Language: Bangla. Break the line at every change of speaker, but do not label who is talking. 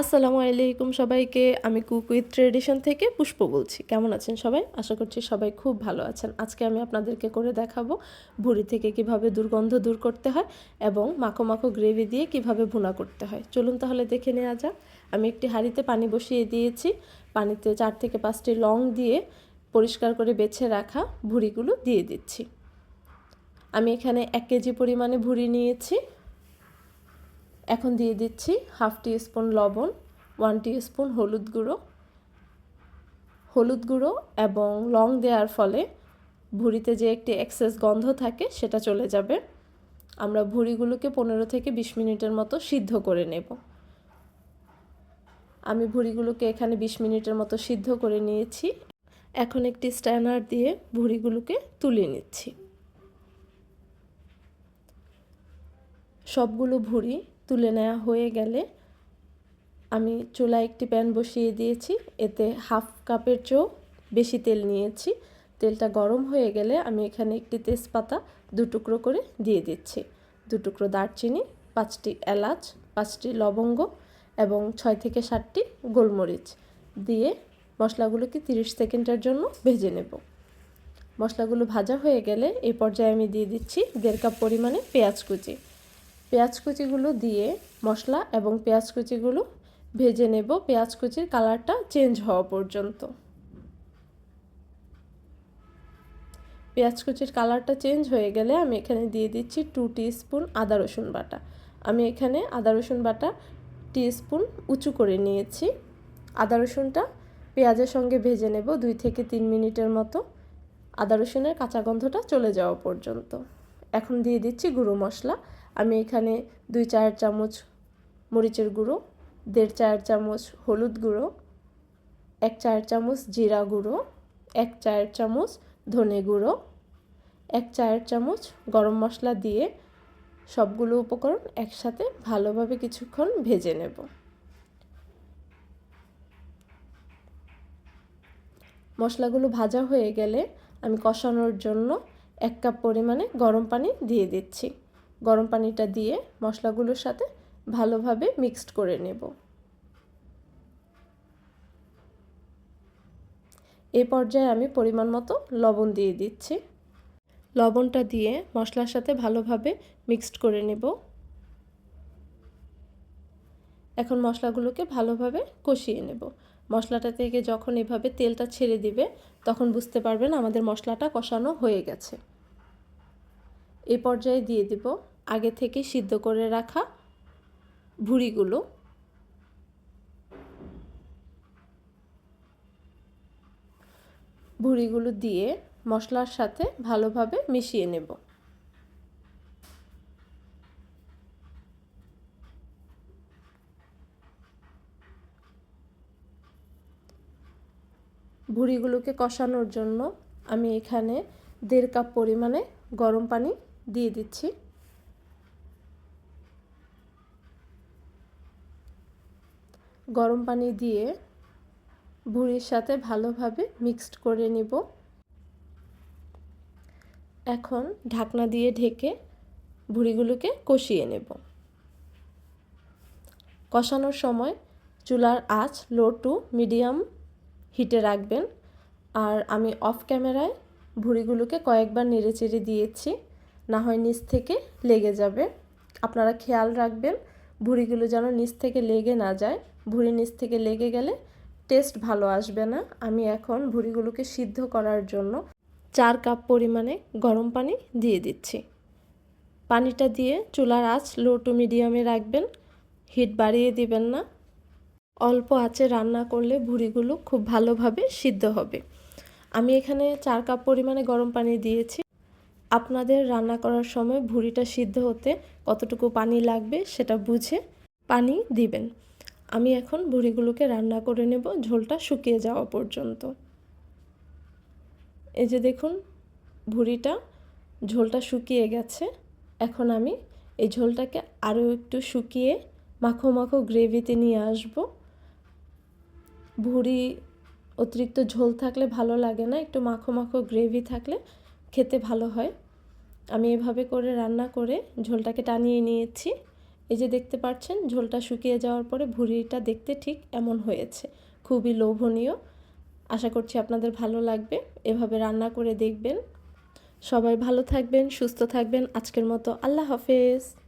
আসসালামু আলাইকুম সবাইকে, আমি কুক উইথ ট্রেডিশন থেকে পুষ্প বলছি। কেমন আছেন সবাই? আশা করছি সবাই খুব ভালো আছেন। আজকে আমি আপনাদেরকে করে দেখাবো ভুড়ি থেকে কীভাবে দুর্গন্ধ দূর করতে হয় এবং মাখো মাখো গ্রেভি দিয়ে কীভাবে ভুনা করতে হয়। চলুন তাহলে দেখে নেওয়া যাক। আমি একটি হাঁড়িতে পানি বসিয়ে দিয়েছি। পানিতে চার থেকে পাঁচটি লং দিয়ে পরিষ্কার করে বেছে রাখা ভুড়িগুলো দিয়ে দিচ্ছি। আমি এখানে এক কেজি পরিমাণে ভুড়ি নিয়েছি। এখন দিয়ে দিচ্ছি হাফ টি স্পুন লবণ, ওয়ান টি স্পুন হলুদ গুঁড়ো। হলুদ গুঁড়ো এবং লং দেওয়ার ফলে ভুঁড়িতে যে একটি এক্সেস গন্ধ থাকে সেটা চলে যাবে। আমরা ভুঁড়িগুলোকে পনেরো থেকে বিশ মিনিটের মতো সিদ্ধ করে নেব। আমি ভুঁড়িগুলোকে এখানে বিশ মিনিটের মতো সিদ্ধ করে নিয়েছি। এখন একটি স্ট্যানার দিয়ে ভুঁড়িগুলোকে তুলে নিচ্ছি। সবগুলো ভুঁড়ি তুলে নেওয়া হয়ে গেলে আমি চুলায় একটি প্যান বসিয়ে দিয়েছি। এতে হাফ কাপের চেয়েও বেশি তেল নিয়েছি। তেলটা গরম হয়ে গেলে আমি এখানে একটি তেজপাতা দু টুকরো করে দিয়ে দিচ্ছি। দু টুকরো দারচিনি, পাঁচটি এলাচ, পাঁচটি লবঙ্গ এবং ছয় থেকে সাতটি গোলমরিচ দিয়ে মশলাগুলোকে তিরিশ সেকেন্ডের জন্য ভেজে নেব। মশলাগুলো ভাজা হয়ে গেলে এই পর্যায়ে আমি দিয়ে দিচ্ছি দেড় কাপ পরিমাণে পেঁয়াজ কুচি। পেঁয়াজ কুচিগুলো দিয়ে মশলা এবং পেঁয়াজ কুচিগুলো ভেজে নেব। পেঁয়াজ কুচির কালারটা চেঞ্জ হওয়া পর্যন্ত। পেঁয়াজ কুচির কালারটা চেঞ্জ হয়ে গেলে আমি এখানে দিয়ে দিচ্ছি টু স্পুন আদা রসুন বাটা। আমি এখানে আদা রসুন বাটা স্পুন উঁচু করে নিয়েছি। আদা রসুনটা পেঁয়াজের সঙ্গে ভেজে নেব দুই থেকে তিন মিনিটের মতো। আদা রসুনের কাঁচা গন্ধটা চলে যাওয়া পর্যন্ত। এখন দিয়ে দিচ্ছি গুঁড়ো মশলা। আমি এখানে দুই চার চামচ মরিচের গুঁড়ো, দেড় চার চামচ হলুদ গুঁড়ো, এক চার চামচ জিরা গুঁড়ো, এক চার চামচ ধনে গুঁড়ো, এক চার চামচ গরম মশলা দিয়ে সবগুলো উপকরণ একসাথে ভালোভাবে কিছুক্ষণ ভেজে নেব। মশলাগুলো ভাজা হয়ে গেলে আমি কষানোর জন্য এক কাপ পরিমাণে গরম পানি দিয়ে দিচ্ছি। গরম পানিটা দিয়ে মশলাগুলোর সাথে ভালোভাবে মিক্সড করে নেব। এ পর্যায়ে আমি পরিমাণ মতো লবণ দিয়ে দিচ্ছি। লবণটা দিয়ে মশলার সাথে ভালোভাবে মিক্সড করে নেব। এখন মশলাগুলোকে ভালোভাবে কষিয়ে নেব। মশলাটা থেকে যখন এভাবে তেলটা ছেড়ে দিবে, তখন বুঝতে পারবেন আমাদের মশলাটা কষানো হয়ে গেছে। এ পর্যায়ে দিয়ে দিব আগে থেকে সিদ্ধ করে রাখা ভুড়িগুলো। ভুড়িগুলো দিয়ে মশলার সাথে ভালোভাবে মিশিয়ে নেব। ভুড়িগুলোকে কষানোর জন্য আমি এখানে দেড় কাপ পরিমাণে গরম পানি দিয়ে দিচ্ছি। গরম পানি দিয়ে ভুড়ির সাথে ভালোভাবে মিক্সড করে নিব। এখন ঢাকনা দিয়ে ঢেকে ভুড়িগুলোকে কষিয়ে নেব। কষানোর সময় চুলার আঁচ লো টু মিডিয়াম হিটে রাখবেন। আর আমি অফ ক্যামেরায় ভুড়িগুলোকে কয়েকবার নেড়েচেড়ে দিয়েছি, না হয় নিচ থেকে লেগে যাবে। আপনারা খেয়াল রাখবেন, ভুড়িগুলো যেন নিচ থেকে লেগে না যায়। ভুড়ি নিচ থেকে লেগে গেলে টেস্ট ভালো আসবে না। আমি এখন ভুড়িগুলোকে সিদ্ধ করার জন্য চার কাপ পরিমাণে গরম পানি দিয়ে দিচ্ছি। পানিটা দিয়ে চুলার আঁচ লো টু মিডিয়ামে রাখবেন হিট বাড়িয়ে দিবেন না। অল্প আঁচে রান্না করলে ভুড়িগুলো খুব ভালোভাবে সিদ্ধ হবে। আমি এখানে চার কাপ পরিমাণে গরম পানি দিয়েছি। আপনাদের রান্না করার সময় ভুড়িটা সিদ্ধ হতে কতটুকু পানি লাগবে সেটা বুঝে পানি দিবেন। আমি এখন ভুড়িগুলোকে রান্না করে নেব, ঝোলটা শুকিয়ে যাওয়া পর্যন্ত। এই যে দেখুন, ভুড়িটা, ঝোলটা শুকিয়ে গেছে। এখন আমি এই ঝোলটাকে আরও একটু শুকিয়ে মাখো মাখো গ্রেভিতে নিয়ে আসব। ভুড়ি অতিরিক্ত ঝোল থাকলে ভালো লাগে না, একটু মাখো মাখো গ্রেভি থাকলে খেতে ভালো হয়। আমি এভাবে করে রান্না করে ঝোলটাকে টানিয়ে নিয়েছি। এই যে দেখতে পাচ্ছেন, ঝোলটা শুকিয়ে যাওয়ার পরে ভুড়িটা দেখতে ঠিক এমন হয়েছে। খুবই লোভনীয়। আশা করছি আপনাদের ভালো লাগবে। এভাবে রান্না করে দেখবেন। সবাই ভালো থাকবেন, সুস্থ থাকবেন। আজকের মতো আল্লাহ হাফেজ।